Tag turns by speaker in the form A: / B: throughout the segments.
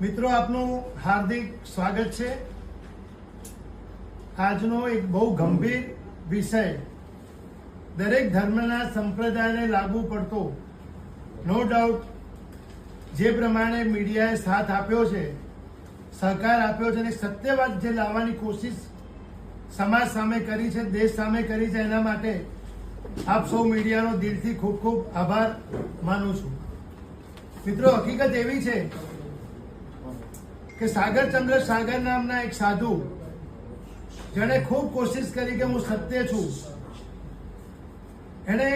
A: મિત્રો, આપનું હાર્દિક સ્વાગત છે. આજનો એક બહુ ગંભીર વિષય દરેક ધર્મના સંપ્રદાયને લાગુ પડતો. નો ડાઉટ જે પ્રમાણે મીડિયાએ સાથ આપ્યો છે, સહકાર આપ્યો છે અને સત્યવાદ જે લાવવાની કોશિશ સમાજ સામે કરી છે, દેશ સામે કરી છે, એના માટે આપ સૌ મીડિયાનો દિલથી ખૂબ ખૂબ આભાર માનું છું. મિત્રો, હકીકત એવી છે કે સાગરચંદ્ર સાગર નામના એક સાધુ, જેણે ખૂબ કોશિશ કરી કે હું સત્ય છું. એણે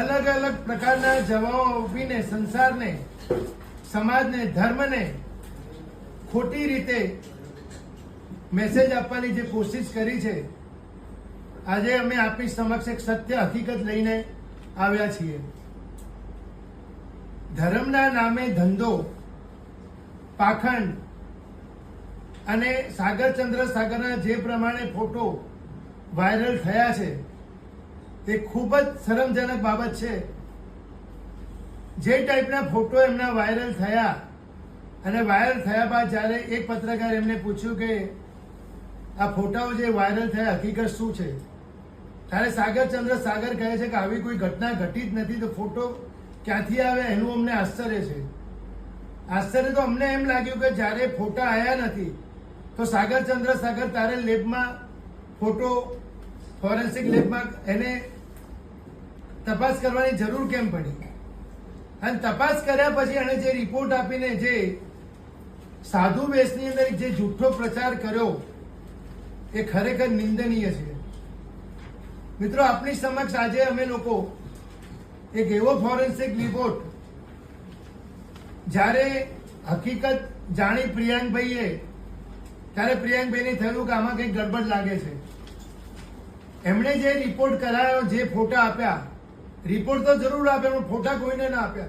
A: અલગ અલગ પ્રકારના જવાબો આપીને સંસારને, સમાજને, ધર્મને ખોટી રીતે મેસેજ આપવાની જે કોશિશ કરી છે, આજે અમે આપની સમક્ષ એક સત્ય હકીકત લઈને આવ્યા છીએ. ધર્મના નામે ધંધો, પાખંડ અને સાગરચંદ્ર સાગરના જે પ્રમાણે ફોટો વાયરલ થયા છે તે ખૂબ જ શરમજનક બાબત છે. જે ટાઈપના ફોટો એમના વાયરલ થયા અને વાયરલ થયા બાદ જ્યારે એક પત્રકાર એમને પૂછ્યું કે આ ફોટાઓ જે વાયરલ થયા, હકીકત શું છે? ત્યારે સાગરચંદ્ર સાગર કહે છે કે આવી કોઈ ઘટના ઘટી જ નથી, તો ફોટો ક્યાંથી આવે એનું અમને આશ્ચર્ય છે. આશ્ચર્ય તો અમને એમ લાગ્યું કે જ્યારે ફોટા આવ્યા નથી તો સાગર ચંદ્ર, સાગર તારે લેબમાં ફોટો, ફોરેન્સિક લેબમાં એને તપાસ કરવાની જરૂર કેમ પડી? અને તપાસ કર્યા પછી એણે જે રિપોર્ટ આપીને જે સાધુ વેશની અંદર જે જૂઠો પ્રચાર કર્યો, એ ખરેખર નિંદનીય છે. મિત્રો, આપની સમક્ષ આજે અમે લોકો એક એવો ફોરેન્સિક રિપોર્ટ જ્યારે હકીકત જાણી પ્રિયાંકભાઈએ ત્યારે પ્રિયાંકભાઈને થયું કે આમાં કંઈક ગડબડ લાગે છે. એમણે જે રિપોર્ટ કરાયો, જે ફોટા આપ્યા રિપોર્ટ તો જરૂર આપ્યા પણ ફોટા કોઈને ના આપ્યા.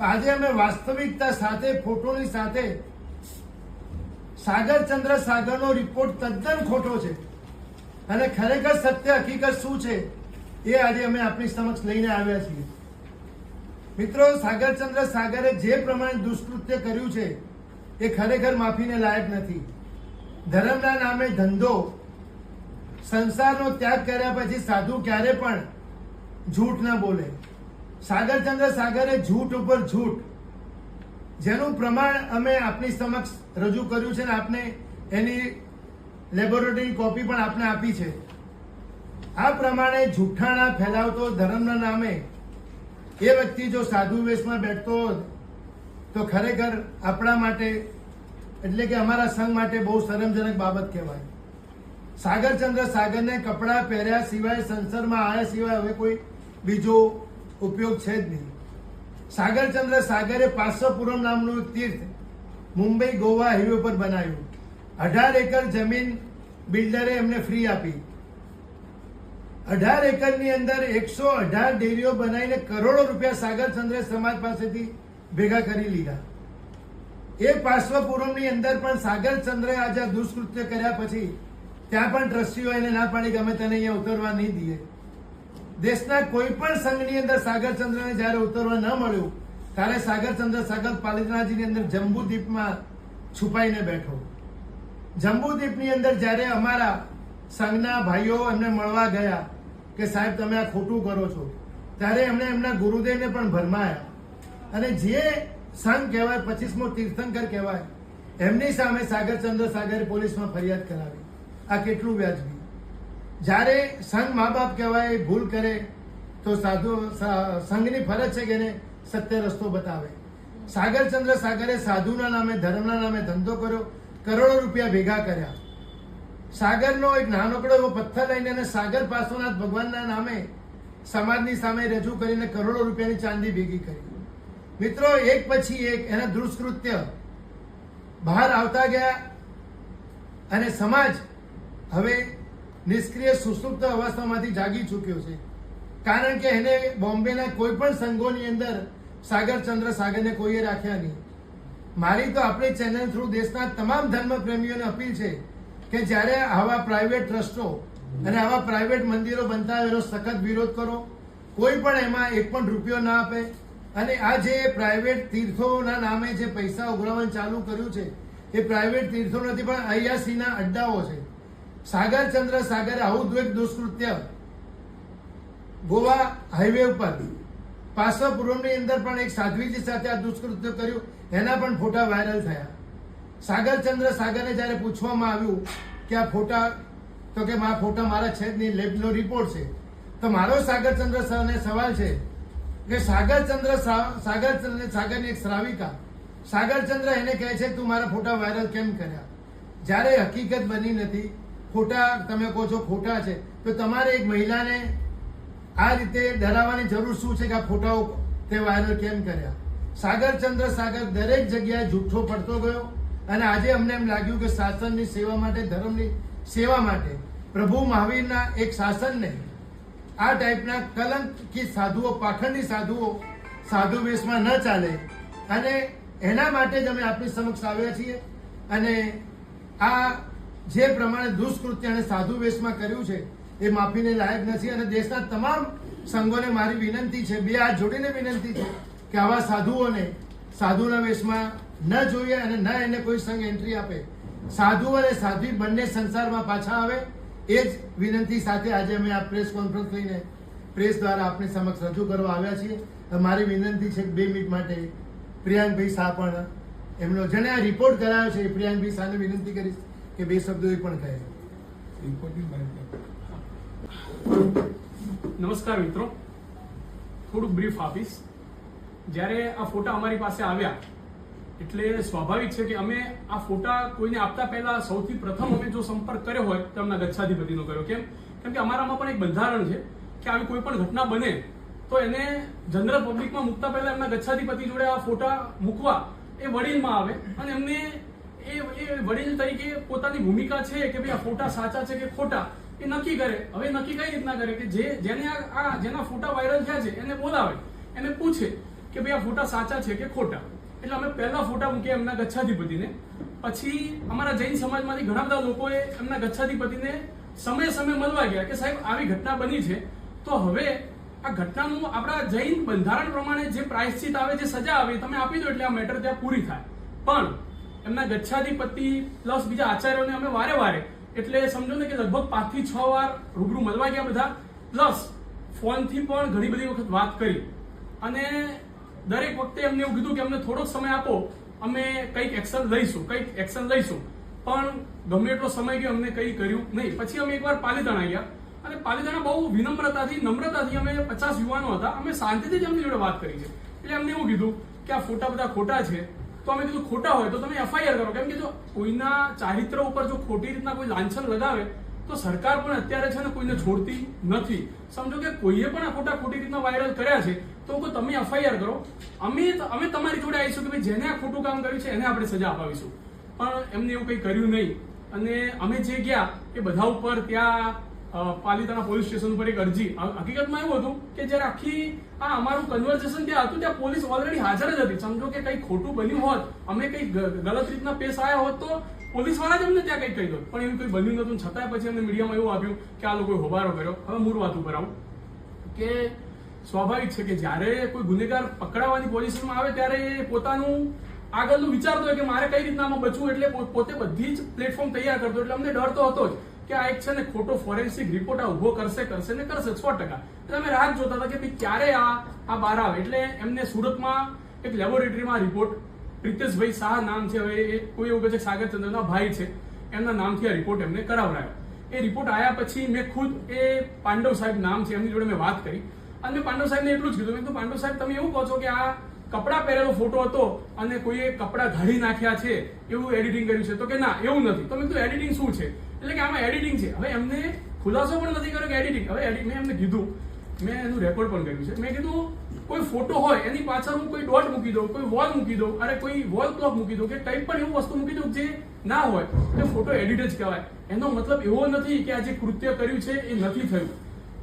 A: આજે અમે વાસ્તવિકતા સાથે ફોટોની સાથે સાગરચંદ્ર સાગરનો રિપોર્ટ તદ્દન ખોટો છે. અને ખરેખર સત્ય, હકીકત શું છે, એ આજે અમે આપની સમક્ષ લઈને આવ્યા છીએ. મિત્રો સાગરચંદ્ર સાગરે જે પ્રમાણે દુષ્કૃત્ય કર્યું છે, એ ખરેખર માફીને લાયક નથી. ધર્મના નામે ધંધો, સંસારનો ત્યાગ કર્યા પછી સાધુ ક્યારે પણ જૂઠ ના બોલે. સાગરચંદ્ર સાગરે જૂઠ ઉપર જૂઠ. જેનું પ્રમાણ અમે આપની સમક્ષ રજૂ કર્યું છે ને આપને એની લેબોરેટરી કોપી પણ આપને આપી છે. આ પ્રમાણે જૂઠાણા ફેલાવતો ધર્મના નામે એ વ્યક્તિ જો સાધુ વેશમાં બેઠતો હોત તો ખરેખર આપણા માટે એટલે કે અમારા સંઘ માટે બહુ શરમજનક બાબત કહેવાય. સાગરચંદ્ર સાગરને કપડાં પહેર્યા સિવાય સંસદમાં આવ્યા સિવાય હવે કોઈ બીજો ઉપયોગ છે જ નહીં. સાગરચંદ્ર સાગરે પાર્શ્વપુરમ નામનું એક તીર્થ મુંબઈ, ગોવા હાઈવે પર બનાવ્યું. અઢાર એકર જમીન બિલ્ડરે એમને ફ્રી આપી. અઢાર એકરની અંદર એકસો અઢાર ડેરીઓ બનાવીને કરોડો રૂપિયા સાગરચંદ્ર સમાજ પાસેથી ભેગા કરી લીધા. એ પાર્શ્વપુરમની અંદર પણ સાગરચંદ્રે આજે આ દુષ્કૃત્ય કર્યા પછી ત્યાં પણ ટ્રસ્ટીઓ એને ના પાડી કે અમે તને અહીંયા ઉતરવા નહીં દઈએ. દેશના કોઈ પણ સંઘની અંદર સાગરચંદ્રને જ્યારે ઉતરવા ન મળ્યું, ત્યારે સાગરચંદ્ર સાગર પાલિતાણાજીની અંદર જંબુદ્વીપમાં છુપાઈને બેઠો. જંબુદ્વીપની અંદર જ્યારે અમારા સંઘના ભાઈઓ એમને મળવા ગયા કે સાહેબ તમે આ ખોટું કરો છો, ત્યારે એમણે એમના ગુરુદેવને પણ ભરમાયા. અને જે સંઘ કહેવાય, પચીસમો તીર્થંકર કહેવાય. એમની સામે સાગરચંદ્ર સાગરે પોલીસમાં ફરિયાદ કરાવી. આ કેટલું વ્યાજબી. જ્યારે સંઘ મા બાપ કહેવાય ભૂલ કરે, તો સાધુ સંઘની ફરજ છે કે એને સત્ય રસ્તો બતાવે. સાગરચંદ્ર સાગરે સાધુના નામે, ધર્મના નામે ધંધો કર્યો, કરોડો રૂપિયા ભેગા કર્યા. સાગરનો એક નાનકડો એવો પથ્થર લઈને અને સાગર પાર્શ્વનાથ ભગવાનના નામે, સમાજની સામે રજૂ કરીને કરોડો રૂપિયાની ચાંદી ભેગી કરી. મિત્રો, એક પછી એક એના દુષ્કૃત્ય બહાર આવતા ગયા અને સમાજ હવે નિષ્ક્રિય, સુસુપ્ત અવસ્થામાંથી જાગી ચૂક્યો છે. કારણ કે એને બોમ્બેના કોઈ પણ સંઘોની અંદર સાગરચંદ્ર સાગરને કોઈએ રાખ્યા નહીં. મારી તો આપણી ચેનલ થ્રુ દેશના તમામ ધર્મપ્રેમીઓને અપીલ છે કે જ્યારે આવા પ્રાઇવેટ ટ્રસ્ટો અને આવા પ્રાઇવેટ મંદિરો બનતા એનો સખત વિરોધ કરો. કોઈ પણ એમાં એક પણ રૂપિયો ના આપે. અને આ જે પ્રાઇવેટ તીર્થોના નામે જે પૈસા ઉઘરાવવાનું ચાલુ કર્યું છે, એ પ્રાઇવેટ તીર્થો નથી પણ અયાસીના અડ્ડાઓ છે. સાગર ચંદ્ર સાગરે આવું દુષ્કૃત્ય, ગોવા હાઈવે ઉપર. પાસવાપુરમની અંદર પણ એક સાધ્વીજી સાથે આ દુષ્કૃત્ય કર્યું, એના પણ ફોટા વાયરલ થયા. સાગર ચંદ્ર સાગરને જ્યારે પૂછવામાં આવ્યું કે આ ફોટા, તો કે મારા ફોટા મારા છે જ નહીં, લેબનો રિપોર્ટ છે. તો મારો સાગર ચંદ્ર સરને સવાલ છે કે સાગરચંદ્ર સાગરચંદ્ર સાગર ચંદ્ર સાગરની એક શ્રાવિકા. સાગરચંદ્ર એને કહે છે, તું મારા ફોટા વાયરલ કેમ કર્યા? જ્યારે હકીકત બની નથી, ખોટા તમે કહો છો ખોટા છે, તો તમારે એક મહિલાને આ રીતે ડરાવવાની જરૂર શું છે કે આ ફોટાઓ તે વાયરલ કેમ કર્યા? સાગરચંદ્ર સાગર દરેક જગ્યાએ જૂઠો પડતો ગયો અને આજે અમને એમ લાગ્યું કે શાસનની સેવા માટે, ધર્મની સેવા માટે પ્રભુ મહાવીરના એક શાસનને આ ટાઈપના કલંકી સાધુઓ, પાખંડી સાધુઓ, સાધુ વેશમાં ન ચાલે. અને એના માટે જ અમે આપની સમક્ષ આવ્યા છીએ. અને આ જે પ્રમાણે દુષ્કૃત્ય અને સાધુ વેશમાં કર્યું છે, એ માફીને લાયક નથી. અને દેશના તમામ સંઘોને મારી વિનંતી છે, બે હાથ જોડીને વિનંતી છે, કે આવા સાધુઓને સાધુના વેશમાં ન જોઈએ અને ન એને કોઈ સંઘ એન્ટ્રી આપે. સાધુ અને સાધ્વી બંને સંસારમાં પાછા આવે. એ જ વિનંતી સાથે આજે અમે આ પ્રેસ કોન્ફરન્સ લઈને પ્રેસ દ્વારા આપની સમક્ષ રજૂ કરવા આવ્યા છીએ. મારી વિનંતી છે બે મિનિટ માટે પ્રિયાંકભાઈ શાહ પણ એમનો જેને આ રિપોર્ટ કરાયો છે એ પ્રિયાંકભાઈ શાહને વિનંતી કરીશ કે બે શબ્દો એ પણ કહે.
B: નમસ્કાર મિત્રો. થોડુંક બ્રીફ આપીશ. જ્યારે આ ફોટા અમારી પાસે આવ્યા એટલે સ્વાભાવિક છે કે અમે આ ફોટા કોઈને આપતા પહેલા સૌથી પ્રથમ અમે જો સંપર્ક કર્યો હોય તો એમના ગચ્છાધિપતિનો કર્યો. કેમ? કેમ કે અમારામાં પણ એક બંધારણ છે કે આવી કોઈ પણ ઘટના બને તો એને જનરલ પબ્લિકમાં મૂકતા પહેલા એમના ગચ્છાધિપતિ જોડે આ ફોટા મૂકવા એ વડીલમાં આવે અને એમને એ એ વડીલ તરીકે પોતાની ભૂમિકા છે કે ભાઈ આ ફોટા સાચા છે કે ખોટા એ નક્કી કરે. હવે નક્કી કઈ રીતના કરે કે જે, જેને આ જેના ફોટા વાયરલ થયા છે એને બોલાવે. એને પૂછે કે ભાઈ આ ફોટા સાચા છે કે ખોટા. એટલે અમે પહેલા ફોટા મૂક્યા એમના ગચ્છાધિપતિને. પછી અમારા જૈન સમાજમાંથી ઘણા બધા લોકોએ એમના ગચ્છાધિપતિને સમય સમય મળવા ગયા કે સાહેબ, આવી ઘટના બની છે. તો હવે આ ઘટનાનું આપણા જૈન બંધારણ પ્રમાણે જે પ્રાયશ્ચિત આવે, જે સજા આવે તમે આપી દો એટલે આ મેટર ત્યાં પૂરી થાય. પણ એમના ગચ્છાધિપતિ પ્લસ બીજા આચાર્યોને અમે વારે વારે, એટલે સમજો ને કે લગભગ પાંચથી છ વાર રૂબરૂ મળવા ગયા બધા. પ્લસ ફોનથી પણ ઘણી બધી વખત વાત કરી. અને દરેક વખતે એમને એવું કીધું કે અમને થોડોક સમય આપો, અમે કંઈક એક્શન લઈશું, કંઈક એક્શન લઈશું. પણ ગમે એટલો સમય ગયો, અમને કંઈ કર્યું નહીં. પછી અમે એકવાર પાલીતાણા ગયા. અને પાલીતાણા બહુ વિનમ્રતાથી, નમ્રતાથી અમે પચાસ યુવાનો હતા. અમે શાંતિથી જ એમની જોડે વાત કરી છે. એટલે એમને એવું કીધું કે આ ફોટા બધા ખોટા છે. તો અમે કીધું, ખોટા હોય તો તમે એફઆઈઆર કરો. કેમ કે જો કોઈના ચારિત્ર ઉપર જો ખોટી રીતના કોઈ લાંછન લગાવે તો સરકાર પણ અત્યારે છે ને કોઈને છોડતી નથી. સમજો કે કોઈએ પણ આ ખોટા ખોટી રીતના વાયરલ કર્યા છે, તો કહું, તમે એફઆઈઆર કરો. અમે અમે તમારી જોડે આવીશું કે ભાઈ જેને આ ખોટું કામ કર્યું છે, એને આપણે સજા અપાવીશું. પણ એમને એવું કંઈ કર્યું નહીં. અને અમે જે ગયા એ બધા ઉપર ત્યાં પાલિતાણા પોલીસ સ્ટેશન ઉપર એક અરજી. હકીકતમાં એવું હતું કે જ્યારે આખી આ અમારું કન્વર્ઝેશન ત્યાં હતું, ત્યાં પોલીસ ઓલરેડી હાજર જ હતી. સમજો કે કંઈ ખોટું બન્યું હોત, અમે કંઈ ગલત રીતના પેશ આવ્યા હોત તો પોલીસવાળા જ અમને ત્યાં કંઈક કહી દો પણ એવું કંઈ બન્યું નતું છતાંય પછી અમને મીડિયામાં એવું આપ્યું કે આ લોકોએ હોબારો કર્યો. હવે મૂળ વાત ઉપર આવું. કે સ્વાભાવિક છે કે જ્યારે કોઈ ગુનેગાર પકડાવાની પોઝિશનમાં આવે ત્યારે એ પોતાનું આગળનું વિચારતો હોય કે મારે કઈ રીતના આમાં બચવું એટલે પોતે બધી જ પ્લેટફોર્મ તૈયાર કરતો એટલે અમને ડર તો હતો જ કે આ એક છે ને ખોટો ફોરેન્સિક રિપોર્ટ આ ઊભો કરશે કરશે ને કરશે સો ટકા. એટલે અમે રાહ જોતા હતા કે ભાઈ ક્યારે આ આ બહાર આવે. એટલે એમને સુરતમાં એક લેબોરેટરીમાં રિપોર્ટ પ્રિતેશભાઈ શાહ નામ છે. હવે એ કોઈ એવું કહે છે સાગરચંદ્રના ભાઈ છે. એમના નામથી આ રિપોર્ટ એમને કરાવડાયો. એ રિપોર્ટ આવ્યા પછી મેં ખુદ એ પાંડવ સાહેબ નામ છે, એમની જોડે મેં વાત કરી. અને પાંડવ સાહેબને એટલું જ કીધું. મેં તો પાંડવ સાહેબ, તમે એવું કહો છો કે આ કપડાં પહેરેલો ફોટો હતો અને કોઈએ કપડા ઘાડી નાખ્યા છે, એવું એડિટિંગ કર્યું છે? તો કે, ના, એવું નથી. તો મેં કીધું એડિટિંગ શું છે? એટલે કે, આમાં એડિટિંગ છે. હવે એમને ખુલાસો પણ નથી કર્યો કે એડિટિંગ હવે એડિટ મેં એમને કીધું. મેં એનું રેકોર્ડ પણ કર્યું છે. મેં કીધું કોઈ ફોટો હોય, એની પાછળ હું કોઈ ડોટ મૂકી દઉં, કોઈ વોલ મૂકી દઉં, અને કોઈ વોલ ક્લોક મૂકી દઉં, કે કંઈ પણ એવું વસ્તુ મૂકી દઉં જે ના હોય, તે ફોટો એડિટ જ કહેવાય. એનો મતલબ એવો નથી કે આ જે કૃત્ય કર્યું છે એ નથી થયું.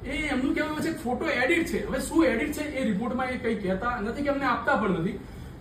B: એ એમનું કહેવાનું છે ફોટો એડિટ છે. હવે શું એડિટ છે એ રિપોર્ટમાં એ કંઈ કહેતા નથી કે અમને આપતા પણ નથી.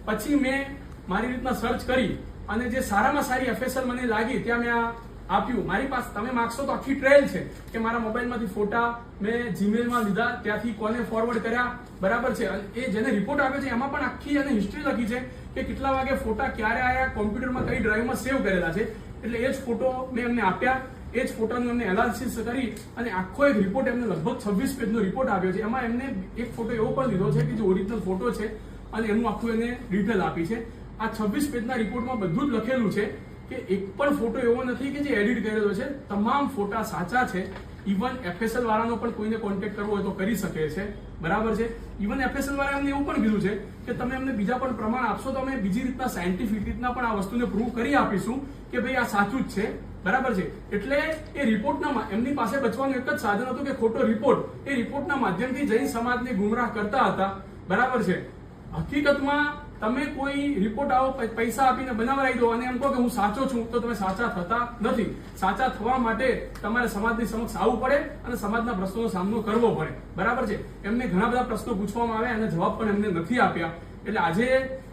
B: પછી મેં મારી રીતના સર્ચ કરી, અને જે સારામાં સારી એફએસએલ મને લાગી, ત્યાં મેં આ આપ્યું. મારી પાસે તમે માગશો તો આખી ટ્રેલ છે કે મારા મોબાઈલમાંથી ફોટા મેં જીમેલમાં લીધા, ત્યાંથી કોને ફોરવર્ડ કર્યા. બરાબર છે. એ જેને રિપોર્ટ આપ્યો છે, એમાં પણ આખી એને હિસ્ટ્રી લખી છે કે કેટલા વાગે ફોટા ક્યારે આયા કોમ્પ્યુટરમાં કઈ ડ્રાઈવમાં સેવ કરેલા છે. એટલે એ જ ફોટો મેં એમને આપ્યા. એ જ ફોટાનું એમને એનાલિસિસ કરી અને આખો એક રિપોર્ટ એમને લગભગ છવ્વીસ પેજનો રિપોર્ટ આવ્યો છે. એમાં એમને એક ફોટો એવો પણ લીધો છે કે જે ઓરિજિનલ ફોટો છે અને એનું આખું એને ડિટેલ આપી છે. આ છવ્વીસ પેજના રિપોર્ટમાં બધું જ લખેલું છે. કે એક પણ ફોટો એવો નથી કે જે એડિટ કરેલો છે. તમામ ફોટા સાચા છે. ઇવન એફએસએલ વાળાનો પણ કોઈને કોન્ટેક્ટ કરવો હોય તો કરી શકે છે. બરાબર છે? ઇવન એફએસએલ વાળા એમને એવું પણ કીધું છે કે તમે અમને બીજા પણ પ્રમાણ આપશો તો અમે બીજી રીતના સાયન્ટિફિક રીતના પણ આ વસ્તુને પ્રૂવ કરી આપીશું કે ભાઈ આ સાચું જ છે. બરાબર છે? એટલે એ રિપોર્ટના એમની પાસે બચવાનું એક જ સાધન હતું કે ખોટો રિપોર્ટ એ રિપોર્ટના માધ્યમથી જૈન સમાજને ગુમરાહ કરતા હતા. બરાબર છે? હકીકતમાં તમે કોઈ રિપોર્ટ આવો પૈસા આપીને બનાવડાવી દો અને એમ કહો કે હું સાચો છું, તો તમે સાચા થતા નથી. સાચા થવા માટે તમારે સમાજની સમક્ષ આવવું પડે અને સમાજના પ્રશ્નોનો સામનો કરવો પડે. બરાબર છે? એમને ઘણા બધા પ્રશ્નો પૂછવામાં આવ્યા અને જવાબ પણ એમને નથી આપ્યા. એટલે આજે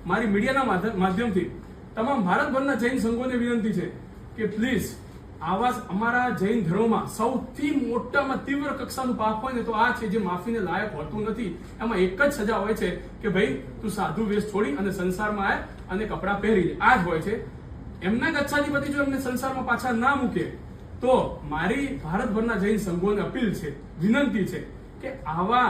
B: મારી મીડિયાના માધ્યમથી તમામ ભારતભરના જૈન સંઘોને વિનંતી છે કે પ્લીઝ આવા અમારા જૈન ધર્મમાં સૌથી મોટામાં તીવ્ર કક્ષાનું પાપ હોય ને તો આ છે જે માફીને લાયક હોતું નથી. એમાં એક જ સજા હોય છે કે ભાઈ, તું સાધુ વેશ છોડી અને સંસારમાં આય અને કપડાં પહેરી લે આ જ હોય છે. એમના ગચ્છાધિપતિ જો એમને સંસારમાં પાછા ના મૂકે, તો મારી ભારતભરના જૈન સંઘોને અપીલ છે, વિનંતી છે કે આવા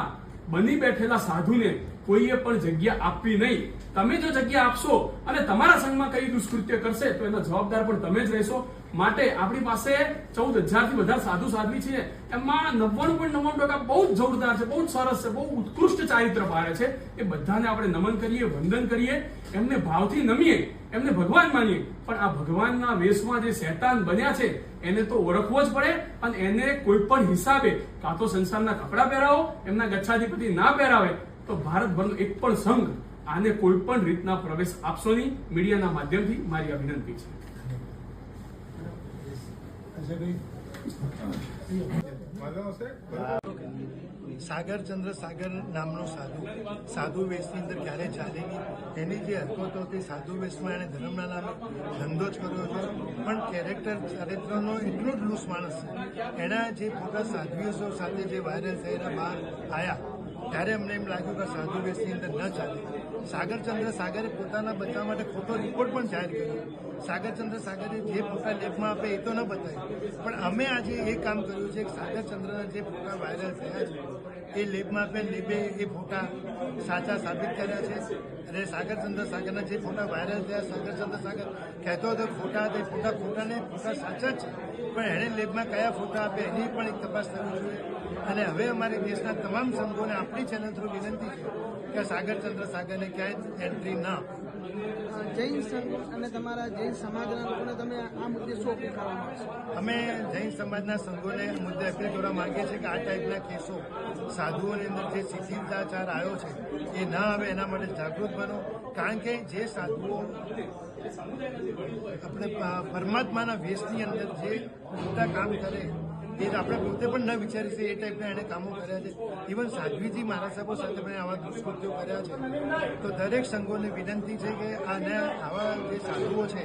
B: બની બેઠેલા સાધુને કોઈએ પણ જગ્યા આપવી નહીં. તમે જો જગ્યા આપશો અને તમારા સંઘમાં કઈ દુષ્કૃત્ય કરશે, તો એના જવાબદાર પણ તમે જ રહેશો. માટે આપણી પાસે ચૌદ હજારથી વધારે સાધુ સાધવી છે એમાં નવ્વાણું પોઈન્ટ નવ્વાણું ટકા બહુ જ જોરદાર છે, બહુ જ સરસ છે, બહુ ઉત્કૃષ્ટ ચારિત્ર પાડે છે. એ બધાને આપણે નમન કરીએ, વંદન કરીએ, એમને ભાવથી નમીએ, એમને ભગવાન માનીએ. પણ આ ભગવાનના વેશમાં જે શૈતાન બન્યા છે, એને તો ઓળખવો જ પડે અને એને કોઈ પણ હિસાબે, કાં તો સંસારના કપડાં પહેરાવો, એમના ગચ્છાધિપતિ ના પહેરાવે, તો ભારતભરનો એક પણ સંઘ આને કોઈ પણ રીતના પ્રવેશ આપશો નહીં. મીડિયાના માધ્યમથી મારી આ છે.
A: સાગર ચંદ્ર સાગર નામનો સાધુ. સાધુ વેશની અંદર ક્યારે ચાલે નહીં એની જે હરકતો હતી, સાધુ વેશમાં એણે ધર્મના નામે ધંધો જ કર્યો છે પણ કેરેક્ટર ચારિત્રનો એટલો જ લૂસ માણસ છે. એના જે ફોટા સાધ્વીઓ સાથે જે વાયરલ થયેલા બહાર આવ્યા ત્યારે અમને એમ લાગ્યું કે સાધુ વેશની અંદર ન ચાલે. સાગરચંદ્ર સાગરે પોતાના બચાવ માટે ખોટો રિપોર્ટ પણ જાહેર કર્યો. સાગરચંદ્ર સાગરે જે ફોટા લેબમાં આપે એ તો ન બતાવે પણ અમે આજે એ કામ કર્યું છે કે સાગરચંદ્રના જે ફોટા વાયરલ થયા છે, એ લેબમાં આપે લેબે એ ફોટા સાચા સાબિત કર્યા છે. અને સાગરચંદ્ર સાગરના જે ફોટા વાયરલ થયા સાગરચંદ્ર સાગર કહેતો હતો ફોટા હતા એ ફોટા ખોટા ને ફોટા સાચા જ પણ એણે લેબમાં કયા ફોટા આપે, એની પણ એક તપાસ થવી જોઈએ. અને હવે અમારે દેશના તમામ સંઘોને આપણી ચેનલ થ્રુ વિનંતી છે કે સાગરચંદ્ર સાગરને ક્યાંય એન્ટ્રી ના
C: જૈન સંઘ અને તમારા જૈન સમાજના લોકોને તમે આ મુદ્દે શું અપીલ કરવા માંગશો?
A: અમે જૈન સમાજના સંઘોને મુદ્દે અપીલ કરવા માંગીએ છીએ કે આ ટાઈપના કેસો સાધુઓની અંદર જે શિથિલતાચાર આવ્યો છે એ ના આવે એના માટે જાગૃત બનો. કારણ કે જે સાધુઓ આપણે પરમાત્માના વેશની અંદર જે મોટા કામ કરે એ આપણે પોતે પણ ન વિચારી છે એ ટાઈપના એણે કામો કર્યા છે. ઇવન સાધ્વીજી મારા સાહેબો સાથે પણ આવા દુષ્કૃત્યો કર્યા છે. તો દરેક સંઘોને વિનંતી છે કે આને આવા જે સાધુઓ છે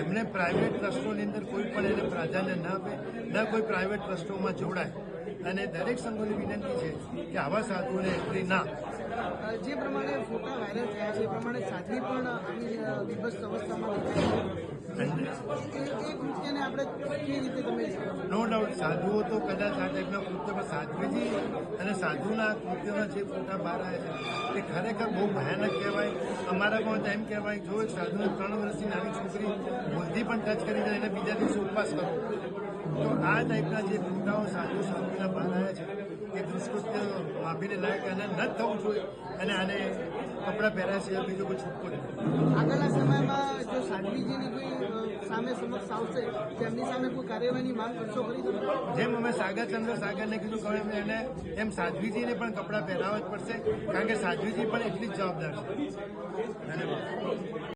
A: એમને પ્રાઇવેટ ટ્રસ્ટોની અંદર કોઈ પણ એને પ્રાધાન્ય ન આપે, ન કોઈ પ્રાઇવેટ ટ્રસ્ટોમાં જોડાય. અને દરેક સંઘોની વિનંતી છે કે આવા સાધુઓને એન્ટ્રી ના
C: જે પ્રમાણે ફોટા વાયરલ થયા છે, એ પ્રમાણે સાધ્વી પણ આવી અવસ્થામાં
A: નો ડાઉટ સાધુઓ તો કદાચ આ ટાઈપના કૃત્યોમાં સાધ્વીજી અને સાધુના કૃત્યોના જે ફોટા બહાર આવ્યા છે, એ ખરેખર બહુ ભયાનક કહેવાય. અમારામાં તો એમ કહેવાય, જો એક સાધુને ત્રણ વર્ષની નાની છોકરી ભૂલથી પણ ટચ કરી જાય, એને બીજા દિવસે ઉપવાસ કરો. તો આ ટાઈપના જે ફોટાઓ સાધુ સાધુના બહાર આવ્યા છે, એ દુષ્કૃત્ય માફીને લાયક અને ન થવું જોઈએ. અને આને કપડાં પહેર્યા છે બીજું કોઈ છૂટકો નથી
C: આગળના સમયમાં જો સાધ્વીજીની કોઈ સામે સમક્ષ આવશે તેમની સામે કોઈ કાર્યવાહીની માંગ કરશો
A: જેમ અમે સાગરચંદ્ર સાગરને કીધું કે એને? એમ સાધ્વીજીને પણ કપડાં પહેરાવવા જ પડશે કારણ કે સાધ્વીજી પણ એટલી જ જવાબદાર છે. ધન્યવાદ.